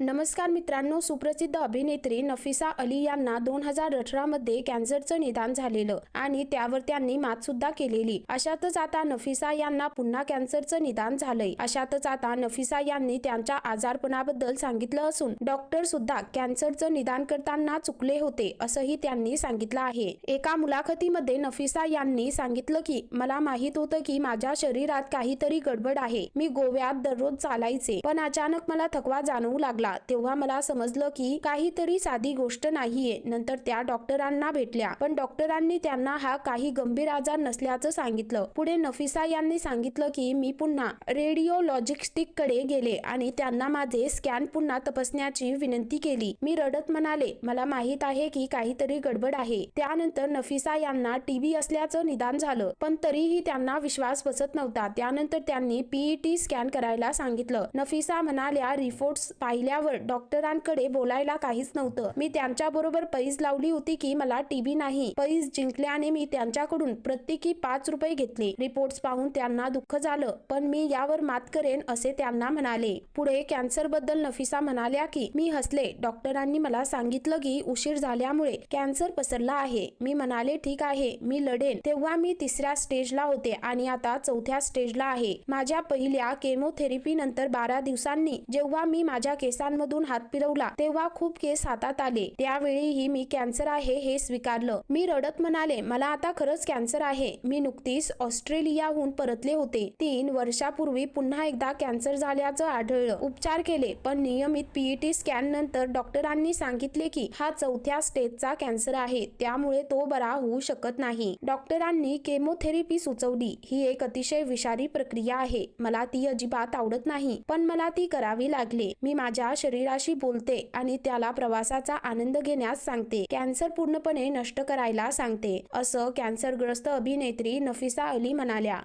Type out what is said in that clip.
नमस्कार मित्रांनो सुप्रसिद्ध अभिनेत्री नफिसा अली यांना दोन हजार अठरामध्ये कॅन्सरचं निदान झालेलं आणि त्यावर त्यांनी मात सुद्धा केलेली. अशातच आता नफिसा यांना पुन्हा कॅन्सरचं निदान झालंय. अशातच आता नफिसा यांनी त्यांच्या आजारपणाबद्दल सांगितलं असून डॉक्टर सुद्धा कॅन्सरचं निदान करताना चुकले होते असंही त्यांनी सांगितलं आहे. एका मुलाखतीमध्ये नफिसा यांनी सांगितलं की मला माहीत होतं की माझ्या शरीरात काहीतरी गडबड आहे. मी गोव्यात दररोज चालायचे पण अचानक मला थकवा जाणवू लागला. तेव्हा मला समजलं की काहीतरी साधी गोष्ट नाहीये. नंतर त्या डॉक्टरांना भेटल्या. पण डॉक्टरांनी त्यांना हा काही गंभीर आजार नसल्याचं सांगितलं. पुढे नफिसा यांनी सांगितलं की मी पुन्हा रेडिओलॉजिस्टिककडे गेले आणि त्यांना माझे स्कॅन पुन्हा तपासण्याची विनंती केली. मी रडत म्हणाले मला माहीत आहे की काहीतरी गडबड आहे. त्यानंतर नफिसा यांना टीबी असल्याचं निदान झालं. पण तरीही त्यांना विश्वास बसत नव्हता. त्यानंतर त्यांनी पीईटी स्कॅन करायला सांगितलं. नफिसा म्हणाल्या रिपोर्ट्स पाहिल्यावर डॉक्टरांकडे बोलायला काहीच नव्हतं. मी त्यांच्या बरोबर पैज लावली होती की मला टीबी नाही. पैज जिंकल्याने मी त्यांच्याकडून प्रत्येकी पाच रुपये घेतले. रिपोर्ट्स पाहून त्यांना दुःख झालं पण मी यावर मात करेन असे त्यांना म्हणाले. पुढे कॅन्सरबद्दल नफिसा म्हणाल्या की मी हसले. डॉक्टरांनी मला सांगितलं की उशीर झाल्यामुळे कॅन्सर पसरला आहे. मी म्हणाले ठीक आहे. मी लढेन. तेव्हा मी तिसऱ्या स्टेजला होते आणि आता चौथ्या स्टेजला आहे. माझ्या पहिल्या केमोथेरपी नंतर बारा दिवसांनी जेव्हा मी माझ्या केसांमधून हात फिरवला तेव्हा खूप केस हातात आले. त्यावेळीही मी कॅन्सर आहे हे स्वीकारलं. मी रडत म्हणाले मला आता खरंच कॅन्सर आहे. मी नुकतीच ऑस्ट्रेलियाहून परतले होते. तीन वर्षापूर्वी पुन्हा एकदा कॅन्सर झाल्याचं आढळलं. उपचार केले पण नियमित पीईटी स्कॅन नंतर डॉक्टरांनी सांगितले की हा चौथ्या स्टेजचा कॅन्सर आहे त्यामुळे तो बरा होऊ शकत नाही. डॉक्टरांनी केमोथेरपी सुचवली. ही एक अतिशय विषारी प्रक्रिया आहे. मला ती अजिबात आवडत नाही पण मला ती करावी लागली. मी माझ्या शरीराशी बोलते आणि त्याला प्रवासाचा आनंद घेण्यास सांगते. कॅन्सर पूर्णपणे नष्ट करायला सांगते असं कॅन्सरग्रस्त अभिनेत्री नफिसा अली म्हणाल्या.